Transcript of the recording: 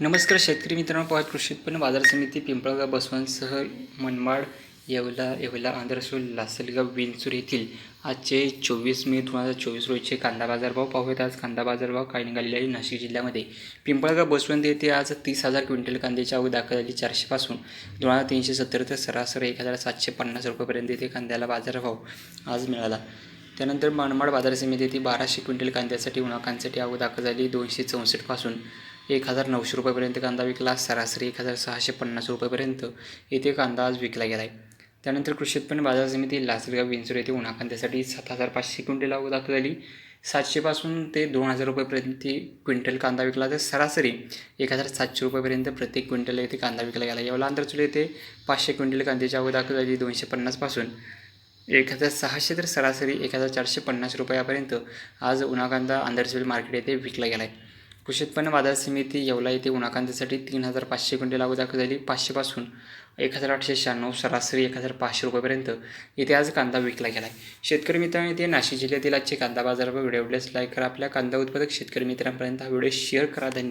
नमस्कार शेतकरी मित्रांनो पहा कृषी उत्पन्न बाजार समिती पिंपळगाव बसवांसह मनमाड येवला येवला आंध्रसूल लासलगाव विंचूर येथील आजचे चोवीस मे दोन हजार चोवीस रोजीचे कांदा बाजारभाव पाहूयात. आज कांदा बाजारभाव काय निघालेले आहे? नाशिक जिल्ह्यामध्ये. पिंपळगाव बसवंत येथे आज तीस हजार क्विंटल कांद्याची आवक दाखल झाली चारशेपासून दोन हजार तीनशे सत्तर ते सरासरी एक हजार सातशे पन्नास रुपयेपर्यंत येथे कांद्याला बाजारभाव आज मिळाला. त्यानंतर मनमाड बाजार समिती बाराशे क्विंटल कांद्यासाठी उन्हाकांसाठी आवक दाखल झाली दोनशे चौसष्टपासून एक हजार नऊशे रुपयापर्यंत कांदा विकला सरासरी एक हजार सहाशे पन्नास रुपयापर्यंत येथे कांदा आज विकला गेला आहे त्यानंतर कृषी उत्पन्न बाजार समिती लासलगाव विंचूर येथे उन्हा कांद्यासाठी सात हजार पाचशे क्विंटल आवक दाखल झाली. सातशेपासून ते दोन हजार रुपयेपर्यंत क्विंटल कांदा विकला तर सरासरी एक हजार सातशे रुपयेपर्यंत प्रत्येक क्विंटल येथे कांदा विकला गेला. यावेळेला आंध्रचूल येथे पाचशे क्विंटल कांद्याची आवक दाखल झाली दोनशे पन्नासपासून. एक हजार सहाशे तर सरासरी एक हजार चारशे पन्नास रुपयापर्यंत आज उन्हा कांदा आंध्रचूल मार्केट येथे विकला गेला आहे कृषी उत्पन्न बाजार समिती येवला येथे उन्हाकांतीसाठी तीन हजार पाचशे क्विंटल लागू दाखल झाली. पाचशेपासून एक हजार आठशे शहाण्णव सरासरी एक हजार पाचशे रुपयेपर्यंत येथे आज कांदा विकला गेला आहे शेतकरी मित्रांनो येथे नाशिक जिल्ह्यातील आजचे कांदा बाजार व्हिडिओ आवडल्यास लाईक करा. आपल्या कांदा उत्पादक शेतकरी मित्रांपर्यंत हा व्हिडिओ शेअर करा. धन्यवाद.